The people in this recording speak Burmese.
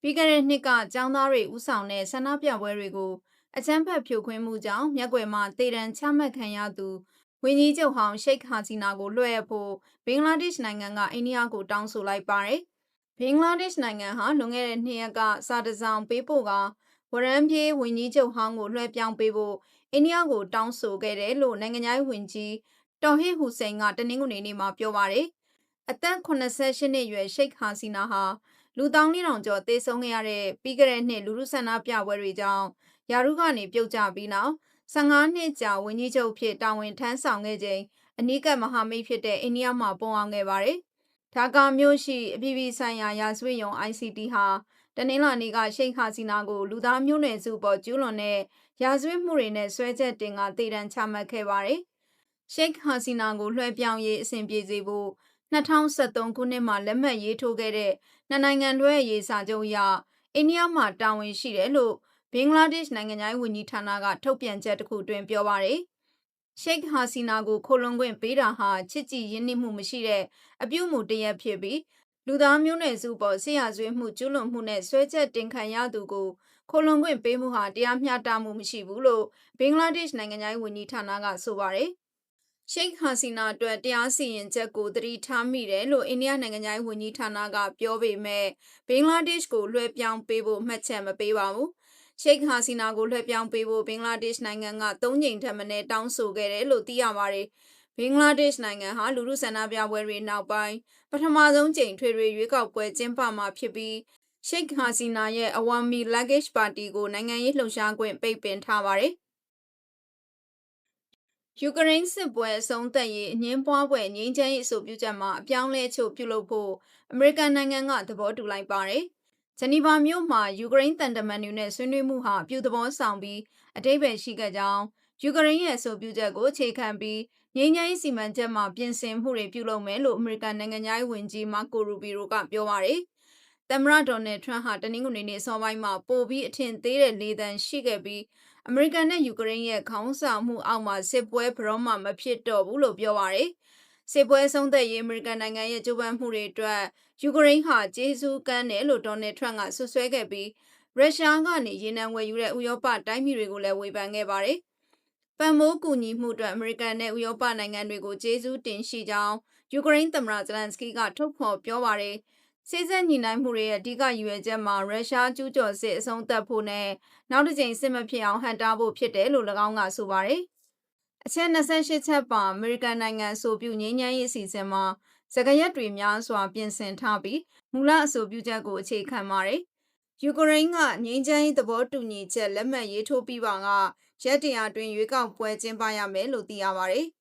ပြီးခဲ့တဲ့နှစ်ကကျောင်းသားတွေဥဆောင်တဲ့ဆန္ဒပြပွဲတွေကိုအကြမ်းဖက်ဖြိုခွင်းမှုကြောင့်မျက်ကွယ်မှာတေတံချမှတ်ခံရသူဝန်ကြီးချုပ်ဟောင်းရှိတ်ဟာစီနာကိုလွှဲအပ်ဖို့ဘင်္ဂလားဒေ့ရှ်နိုင်ငံကအိန္ဒိယကိုတောင်းဆိုလိုက်ပါတယ်။ဘင်္ဂလားဒေ့ရှ်နိုင်ငံဟာလွန်ခဲ့တဲ့နှစ်ရက်ကစာတစောင်ပေးပို့ကဝရမ်းပြေးဝန်ကြီးချုပ်ဟောင်းကိုလွှဲပြောင်းပေးဖို့အိန္ဒိယကိုတောင်းဆိုခဲ့တယ်လို့နိုင်ငံသားဝန်ကြီးတော်ဟစ်ဟူစိန်ကတနင်္ဂနွေနေ့မှာပြောပါတယ်။အသက်88နှစ်အရွယ်ရှိတ်ဟာစီနာဟာ လူတောင်းလေးတောင်ကျော်သေဆုံးခဲ့ရတဲ့ပြီးခဲ့တဲ့နှစ်လူလူဆန္ဒပြပွဲတွေကြောင့်ယာရုကနေပြုတ်ကျပြီးနောက်15နှစ်ကြာဝန်ကြီးချုပ်ဖြစ်တာဝန်ထမ်းဆောင်ခဲ့ချိန်အနီးကပ်မဟာမိတ်ဖြစ်တဲ့အိန္ဒိယမှာပုံအောင်ခဲ့ပါတယ်။ဒါကာမြို့ရှိအပြည်ပြည်ဆိုင်ရာရာဇဝတ်ရုံ ICT ဟာတနင်္လာနေ့ကရှိတ်ဟာစီနာကိုလူသားမျိုးနွယ်စုပေါ်ကျူးလွန်တဲ့ရာဇဝတ်မှုတွေနဲ့ဆွဲချက်တင်ကတည်တံချမှတ်ခဲ့ပါတယ်။ရှိတ်ဟာစီနာကိုလွှဲပြောင်းရေးအစဉ်ပြေစေဖို့ 2013ခုနှစ်မှာလက်မှတ်ရေးထိုးခဲ့တဲ့နှစ်နိုင်ငံတွဲရေးစာချုပ်အရအိန္ဒိယမှာတာဝန်ရှိတယ်လို့ဘင်္ဂလားဒေ့ရှ်နိုင်ငံသားဝန်ကြီးဌာနကထုတ်ပြန်ချက်တစ်ခုတွင်ပြောပါရယ်ရှိတ်ဟာစီနာကိုခိုလွန်ခွင့်ပေးတာဟာချစ်ကြည်ရင်းနှီးမှုမရှိတဲ့အပြုအမူတရက်ဖြစ်ပြီးလူသားမျိုးနွယ်စုပေါ်ဆရာဆွေးမှုကျူးလွန်မှုနဲ့ဆွဲချက်တင်ခံရသူကိုခိုလွန်ခွင့်ပေးမှုဟာတရားမျှတမှုမရှိဘူးလို့ဘင်္ဂလားဒေ့ရှ်နိုင်ငံသားဝန်ကြီးဌာနကဆိုပါရယ် ရှိတ်ဟာစီနာအတွက်တရားစီရင်ချက်ကိုသတိထားမိတယ်လို့အိန္ဒိယနိုင်ငံသားဝန်ကြီးဌာနကပြောပေမဲ့ဘင်္ဂလားဒေ့ရှ်ကိုလွှဲပြောင်းပေးဖို့မှတ်ချက်မပေးပါဘူး။ရှိတ်ဟာစီနာကိုလွှဲပြောင်းပေးဖို့ဘင်္ဂလားဒေ့ရှ်နိုင်ငံက၃ကြိမ်ထက်မနည်းတောင်းဆိုခဲ့တယ်လို့သိရပါတယ်။ဘင်္ဂလားဒေ့ရှ်နိုင်ငံဟာလူလူဆန္ဒပြပွဲတွေနောက်ပိုင်းပထမဆုံးကြိမ်ထွေထွေရွေးကောက်ပွဲကျင်းပမှာဖြစ်ပြီးရှိတ်ဟာစီနာရဲ့အဝမ်မီလက်ဂေ့ချ်ပါတီကိုနိုင်ငံရေးလှုပ်ရှားခွင့်ပိတ်ပင်ထားပါတယ်။ ယူကရိန်းစစ်ပွဲအဆုံးသတ်ရေးအငင်းပွားပွဲငြိမ်းချမ်းရေးအဆိုပြုချက်မှာအပြောင်းလဲချို့ပြုလုပ်ဖို့အမေရိကန်နိုင်ငံကသဘောတူလိုက်ပါတယ်။ဂျနီဗာမြို့မှာယူကရိန်းတန်တမန်တွေနဲ့ဆွေးနွေးမှုဟာအပြုသဘောဆောင်ပြီးအတိတ်ပဲရှိခဲ့ကြောင်းယူကရိန်းရဲ့အဆိုပြုချက်ကိုအခြေခံပြီးငြိမ်းချမ်းရေးစီမံချက်မှာပြင်ဆင်မှုတွေပြုလုပ်မယ်လို့အမေရိကန်နိုင်ငံသားဝန်ကြီးမာကိုရူဘီရိုကပြောပါတယ်။ သမ္မတဒေါ်နယ်ထရန့်ဟာတနင်္ဂနွေနေ့စောပိုင်းမှာပိုပြီးအထင်သေးတဲ့လေသံရှိခဲ့ပြီးအမေရိကန်နဲ့ယူကရိန်းရဲ့ခေါင်းဆောင်မှုအောက်မှာစစ်ပွဲဘရောမှမဖြစ်တော့ဘူးလို့ပြောပါရယ်စစ်ပွဲဆုံးသက်ရေးအမေရိကန်နိုင်ငံရဲ့ကြိုးပမ်းမှုတွေအတွက်ယူကရိန်းဟာကျေးဇူးကမ်းတယ်လို့ဒေါ်နယ်ထရန့်ကဆွဆွဲခဲ့ပြီးရုရှားကနေရေနံဝယ်ယူတဲ့ဥရောပတိုင်းပြည်တွေကိုလည်းဝေဖန်ခဲ့ပါတယ်ပံမိုးကူညီမှုအတွက်အမေရိကန်နဲ့ဥရောပနိုင်ငံတွေကိုကျေးဇူးတင်ရှိကြောင်းယူကရိန်းသမ္မတဇလန်စကီကထုတ်ဖော်ပြောပါတယ်။ စေစက်ညီနိုင်မှုတွေရဲ့အဓိကရည်ရွယ်ချက်မှာရုရှားကျူးကျော်စစ်အဆုံးသတ်ဖို့နဲ့နောက်တစ်ကြိမ်စစ်မဖြစ်အောင်ဟန်တားဖို့ဖြစ်တယ်လို့၎င်းကဆိုပါတယ်။အချက်28ချက်ပါအမေရိကန်နိုင်ငံဆိုပြုငြိမ်းချမ်းရေးအစီအစဉ်မှာစကရက်တွေများစွာပြင်ဆင်ထားပြီးမူလအဆိုပြုချက်ကိုအခြေခံပါတယ်။ယူကရိန်းကငြိမ်းချမ်းရေးသဘောတူညီချက်လက်မှတ်ရေးထိုးပြီးပါကရက်တရာတွင်ရွေးကောက်ပွဲကျင်းပရမယ်လို့သိရပါတယ်။